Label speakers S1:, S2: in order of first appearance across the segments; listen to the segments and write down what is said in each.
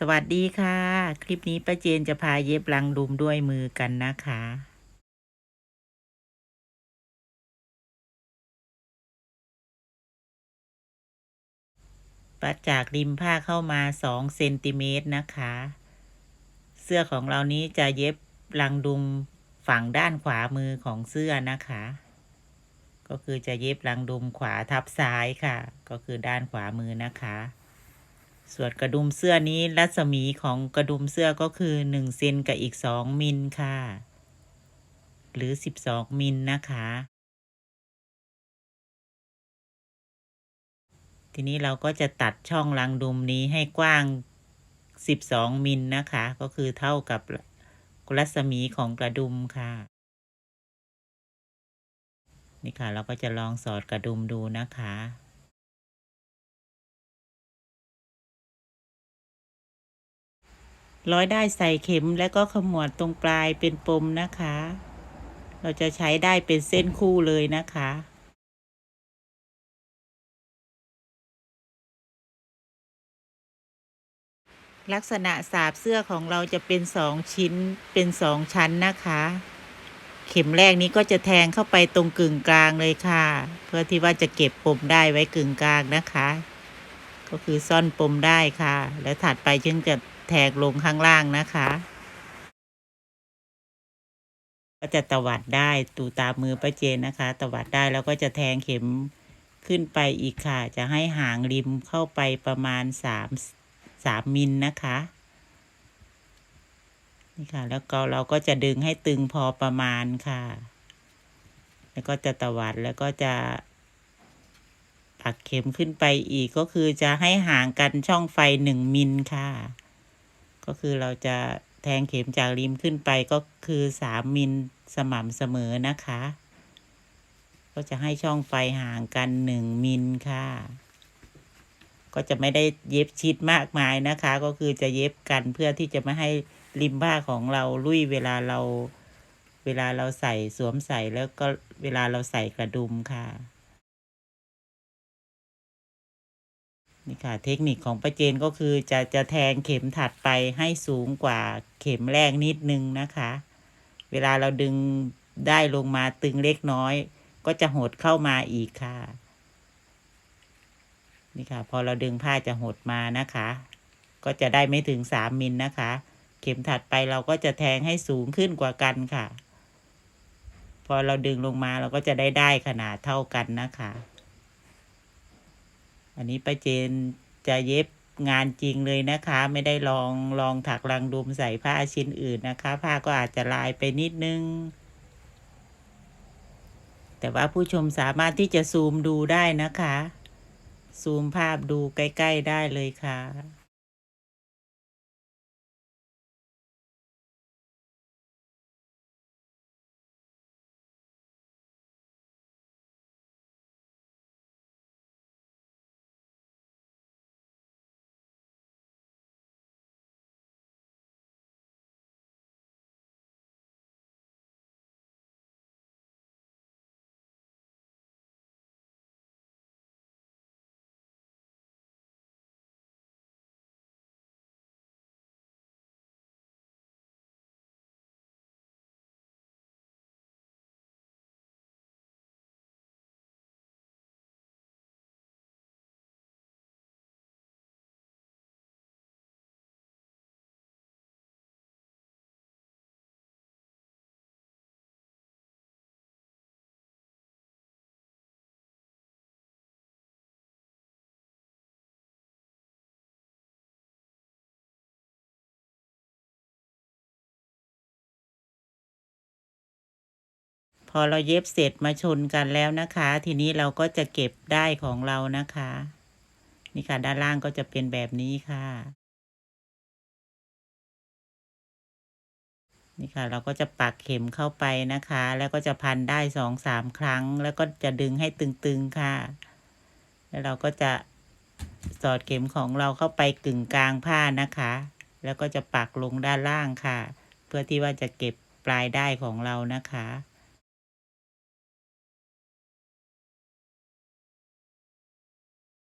S1: สวัสดีค่ะ คลิปนี้ป้าเจนจะพาเย็บรังดุมด้วยมือกันนะคะ ปัดจากริมผ้าเข้ามาสองเซนติเมตรนะคะ เสื้อของเรานี้จะเย็บรังดุมฝั่งด้านขวามือของเสื้อนะคะ ก็คือจะเย็บรังดุมขวาทับซ้ายค่ะ ก็คือด้านขวามือนะคะ ส่วนกระดุมเสื้อนี้รัศมีของกระดุมเสื้อก็คือหนึ่งเซนกับอีกสองมิลค่ะ หรือสิบสองมิลนะคะ ทีนี้เราก็จะตัดช่องรังดุมนี้ให้กว้างสิบสองมิลนะคะ ก็คือเท่ากับรัศมีของกระดุมค่ะ นี่ค่ะ เราก็จะลองสอดกระดุมดูนะคะ ร้อยได้ใส่เข็มแล้วก็ขมวดตรงปลายเป็นปมนะคะ เราจะใช้ได้เป็นเส้นคู่เลยนะคะลักษณะสาบเสื้อของเราจะเป็นสองชิ้นเป็นสองชั้นนะคะ เข็มแรกนี้ก็จะแทงเข้าไปตรงกึ่งกลางเลยค่ะ เพื่อที่ว่าจะเก็บปมได้ไว้กึ่งกลางนะคะ ก็คือซ่อนปมได้ค่ะ แล้วถัดไปจึงจะ แทงลงข้างล่างนะคะ ก็จะตวัดได้ตูตามมือป้าเจนนะคะ ตวัดได้แล้วก็จะแทงเข็มขึ้นไปอีกค่ะ จะให้หางริมเข้าไปประมาณสามสามมิลนะคะนี่ค่ะ แล้วก็เราก็จะดึงให้ตึงพอประมาณค่ะ แล้วก็จะตวัดแล้วก็จะปักเข็มขึ้นไปอีกก็คือจะให้ห่างกันช่องไฟหนึ่งมิลค่ะ ก็คือเราจะแทงเข็มจากริมขึ้นไปก็คือสามมิลสม่ำเสมอนะคะ ก็จะให้ช่องไฟห่างกันหนึ่งมิลค่ะ ก็จะไม่ได้เย็บชิดมากมายนะคะ ก็คือจะเย็บกันเพื่อที่จะไม่ให้ริมผ้าของเราลุยเวลาเรา เวลาเราใส่สวมใส่แล้วก็เวลาเราใส่กระดุมค่ะ นี่ค่ะ เทคนิคของป้าเจนก็คือจะจะแทงเข็มถัดไปให้สูงกว่าเข็มแรกนิดนึงนะคะ เวลาเราดึงได้ลงมาตึงเล็กน้อย ก็จะหดเข้ามาอีกค่ะ นี่ค่ะ พอเราดึงผ้าจะหดมานะคะ ก็จะได้ไม่ถึงสามมิลนะคะ เข็มถัดไปเราก็จะแทงให้สูงขึ้นกว่ากันค่ะ พอเราดึงลงมาเราก็จะได้ได้ขนาดเท่ากันนะคะ อันนี้ป้าเจนจะเย็บงานจริงเลยนะคะ ไม่ได้ลองลองถักรังดุมใส่ผ้าชิ้นอื่นนะคะ ผ้าก็อาจจะลายไปนิดนึง แต่ว่าผู้ชมสามารถที่จะซูมดูได้นะคะ ซูมภาพดูใกล้ ๆ ได้เลยค่ะ อเราเย็บเสร็จมาชนกันแล้วนะคะ ทีนี้เราก็จะเก็บได้ของเรานะคะ นี่ค่ะด้านล่างก็จะเป็นแบบนี้ค่ะ นี่ค่ะ เราก็จะปักเข็มเข้าไปนะคะ แล้วก็จะพันได้สองสามครั้ง แล้วก็จะดึงให้ตึงๆค่ะ แล้วเราก็จะสอดเข็มของเราเข้าไปกึ่งกลางผ้านะคะ แล้วก็จะปักลงด้านล่างค่ะ เพื่อที่ว่าจะเก็บปลายได้ของเรานะคะ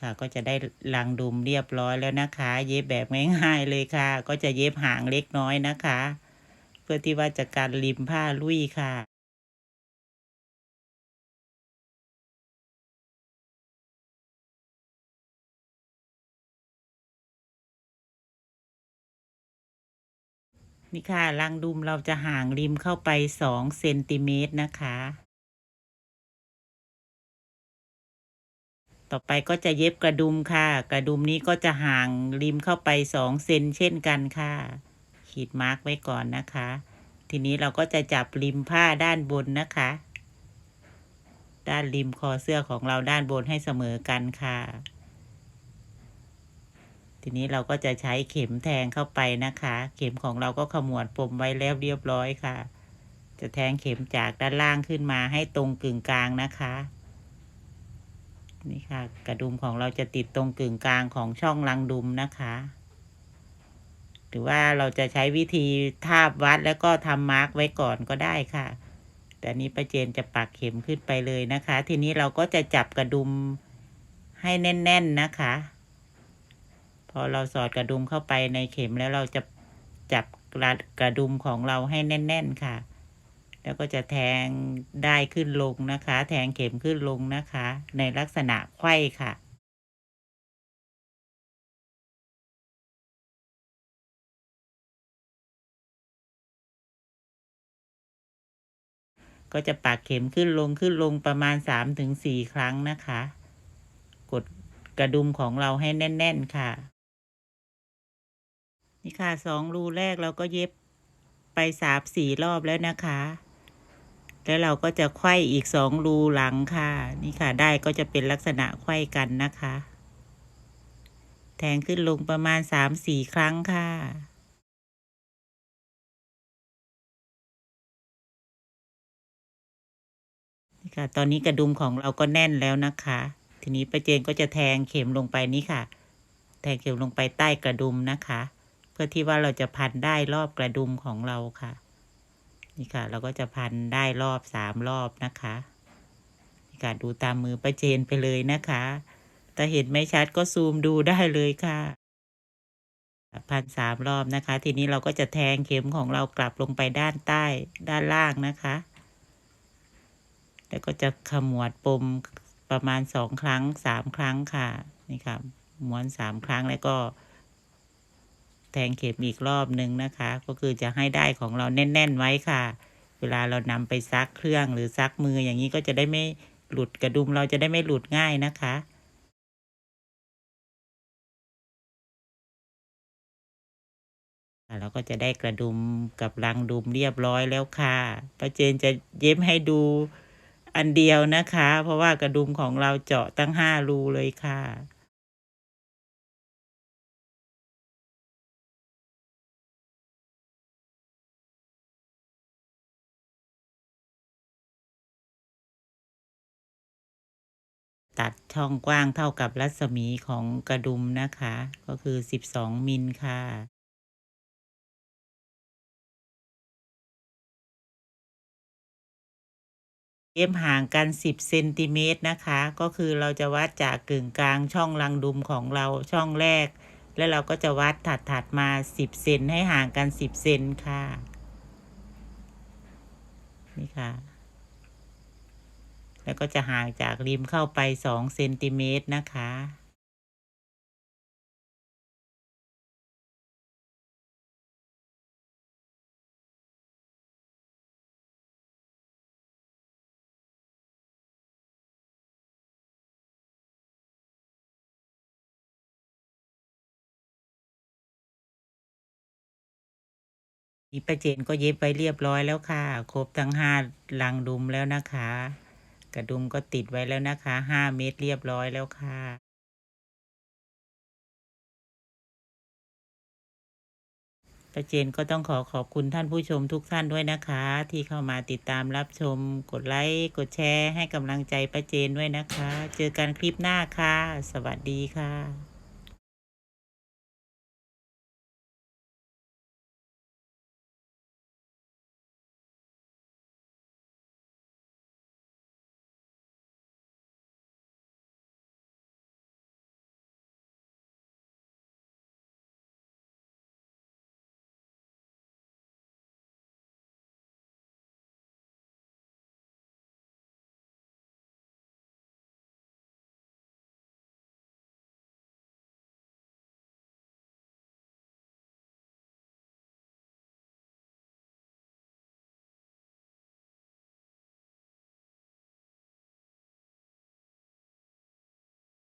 S1: ค่ะ ก็จะได้รังดุมเรียบร้อยแล้วนะคะ เย็บแบบง่ายๆเลยค่ะ ก็จะเย็บหางเล็กน้อยนะคะ เพื่อที่ว่าจะการริมผ้าลุยค่ะนี่ค่ะรังดุมเราจะห่างริมเข้าไปสองเซนติเมตรนะคะ ต่อไปก็จะเย็บกระดุมค่ะ กระดุมนี้ก็จะห่างริมเข้าไปสองเซนเช่นกันค่ะ ขีดมาร์กไว้ก่อนนะคะ ทีนี้เราก็จะจับริมผ้าด้านบนนะคะ ด้านริมคอเสื้อของเราด้านบนให้เสมอกันค่ะ ทีนี้เราก็จะใช้เข็มแทงเข้าไปนะคะ เข็มของเราก็ขมวดปมไว้แล้วเรียบร้อยค่ะ จะแทงเข็มจากด้านล่างขึ้นมาให้ตรงกึ่งกลางนะคะ นี่ค่ะ กระดุมของเราจะติดตรงกึ่งกลางของช่องรังดุมนะคะ หรือว่าเราจะใช้วิธีทาบวัดแล้วก็ทำมาร์กไว้ก่อนก็ได้ค่ะ แต่นี้ป้าเจนจะปักเข็มขึ้นไปเลยนะคะ ทีนี้เราก็จะจับกระดุมให้แน่น ๆนะคะ พอเราสอดกระดุมเข้าไปในเข็มแล้วเราจะจับกระกระดุมของเราให้แน่น ๆ ค่ะ แล้วก็จะแทงได้ขึ้นลงนะคะ แทงเข็มขึ้นลงนะคะ ในลักษณะไขว้ค่ะก็จะปักเข็มขึ้นลงขึ้นลงประมาณสามถึงสี่ครั้งนะคะ กดกระดุมของเราให้แน่น ๆ ค่ะ นี่ค่ะสองรูแรกเราก็เย็บไปสามสี่รอบแล้วนะคะ แล้วเราก็จะไขว้อีกสองรูหลังค่ะ นี่ค่ะ ได้ก็จะเป็นลักษณะไขว้กันนะคะ แทงขึ้นลงประมาณสามสี่ครั้งค่ะนี่ค่ะ ตอนนี้กระดุมของเราก็แน่นแล้วนะคะ ทีนี้ป้าเจนก็จะแทงเข็มลงไปนี่ค่ะ แทงเข็มลงไปใต้กระดุมนะคะ เพื่อที่ว่าเราจะพันได้รอบกระดุมของเราค่ะ นี่ค่ะ เราก็จะพันได้รอบสามรอบนะคะนี่ค่ะดูตามมือป้าเจนไปเลยนะคะถ้าเห็นไม่ชัดก็ซูมดูได้เลยค่ะพันสามรอบนะคะ ทีนี้เราก็จะแทงเข็มของเรากลับลงไปด้านใต้ด้านล่างนะคะ แล้วก็จะขมวดปมประมาณสองครั้งสามครั้งค่ะนี่ค่ะม้วนสามครั้งแล้วก็ แทงเข็มอีกรอบหนึ่งนะคะ ก็คือจะให้ได้ของเราแน่น ๆ ไว้ค่ะ เวลาเรานำไปซักเครื่องหรือซักมืออย่างนี้ก็จะได้ไม่หลุดกระดุมเราจะได้ไม่หลุดง่ายนะคะเราก็จะได้กระดุมกับรังดุมเรียบร้อยแล้วค่ะป้าเจนจะเย็บให้ดูอันเดียวนะคะ เพราะว่ากระดุมของเราเจาะตั้งห้ารูเลยค่ะ ตัดช่องกว้างเท่ากับรัศมีของกระดุมนะคะ ก็คือ 12 มิลค่ะ เย็บห่างกัน 10เซนติเมตรนะคะ ก็คือเราจะวัดจากกึ่งกลางช่องรังดุมของเราช่องแรก แล้วเราก็จะวัดถัดถัดๆมา 10เซนให้ห่างกัน 10เซนค่ะ นี่ค่ะ แล้วก็จะห่างจากริมเข้าไป2เซนติเมตรนะคะนี่ป้าเจนก็เย็บไว้เรียบร้อยแล้วค่ะ ครบทั้งห้าลังดุมแล้วนะคะ กระดุมก็ติดไว้แล้วนะคะห้าเม็ดเรียบร้อยแล้วค่ะป้าเจนก็ต้องขอขอบคุณท่านผู้ชมทุกท่านด้วยนะคะ ที่เข้ามาติดตามรับชม กดไลค์กดแชร์ให้กำลังใจป้าเจนด้วยนะคะ เจอกันคลิปหน้าค่ะ สวัสดีค่ะ